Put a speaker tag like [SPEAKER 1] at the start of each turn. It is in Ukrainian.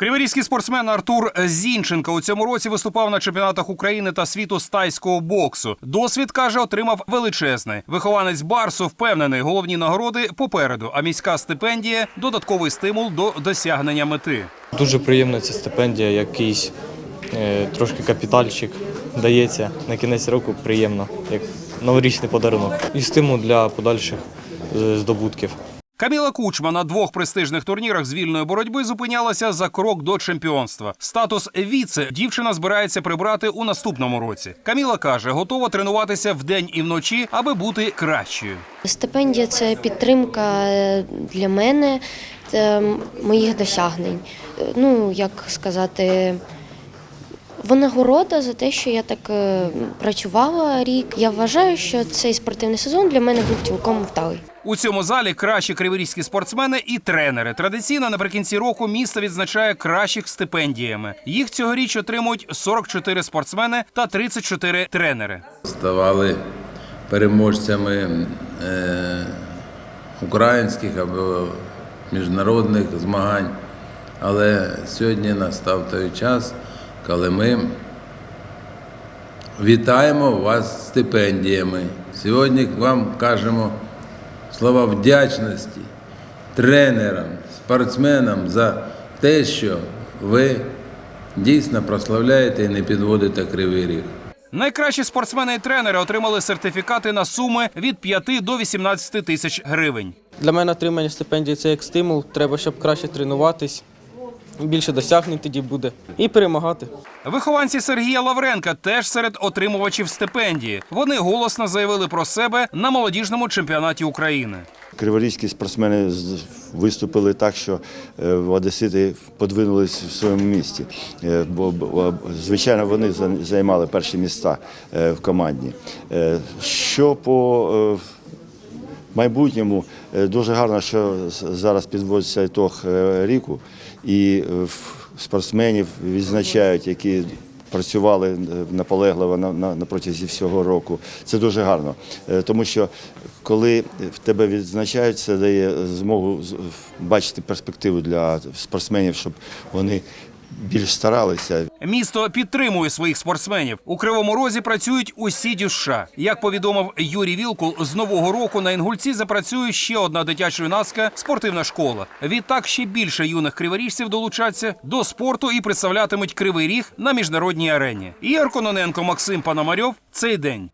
[SPEAKER 1] Криворізький спортсмен Артур Зінченко у цьому році виступав на чемпіонатах України та світу з тайського боксу. Досвід каже, отримав величезний. Вихованець Барсу впевнений, головні нагороди попереду, а міська стипендія додатковий стимул до досягнення мети.
[SPEAKER 2] Дуже приємна ця стипендія, якийсь е, трошки капітальчик дається на кінець року. Приємно, як новорічний подарунок. І стимул для подальших е, здобутків.
[SPEAKER 1] Каміла Кучма на двох престижних турнірах з вільної боротьби зупинялася за крок до чемпіонства. Статус віце дівчина збирається прибрати у наступному році. Каміла каже, готова тренуватися вдень і вночі, аби бути кращою.
[SPEAKER 3] Стипендія це підтримка е, для мене моїх досягнень. Е, Ну, як сказати, винагорода за те, що я так е, працювала рік. Я вважаю, що цей спортивний сезон для мене був цілком вдалий.
[SPEAKER 1] У цьому залі кращі криворізькі спортсмени і тренери. Традиційно наприкінці року місто відзначає кращих стипендіями. Їх цьогоріч отримують 44 спортсмени та 34 тренери.
[SPEAKER 4] ставали переможцями е, українських або міжнародних змагань. Але сьогодні настав той час, коли ми вітаємо вас стипендіями. Сьогодні вам кажемо слова вдячності тренерам, спортсменам за те, що ви дійсно прославляєте і не підводите кривий ріг.
[SPEAKER 1] Найкращі спортсмени і тренери отримали сертифікати на суми від 5 до 18 тисяч гривень.
[SPEAKER 5] Для мене отримання стипендії це як стимул. Треба, щоб краще тренуватись, більше досягнень тоді буде і перемагати.
[SPEAKER 1] Вихованці Сергія Лавренка теж серед отримувачів стипендії. Вони голосно заявили про себе на молодіжному чемпіонаті України.
[SPEAKER 6] Криворізькі спортсмени виступили так, що е, одесити подвинулись в своєму місті. Е, Бо, бо, звичайно, вони за- займали перші місця е, в команді. Що по майбутньому. Е, дуже гарно, що зараз підводиться ітог е, ріку, і е, спортсменів відзначають, які працювали наполегливо на, на, протязі всього року. Це дуже гарно, тому що коли в тебе відзначають, це дає змогу бачити перспективу для спортсменів, щоб вони більш старалися,
[SPEAKER 1] Місто підтримує своїх спортсменів. У Кривому Розі працюють усі дюша. Як повідомив Юрій Вілкул, з нового року на Інгульці запрацює ще одна дитячо-юнацька спортивна школа. Відтак ще більше юних криворіжців долучаться до спорту і представлятимуть кривий ріг на міжнародній арені. Ігор Кононенко, Максим Пономарьов. Цей день.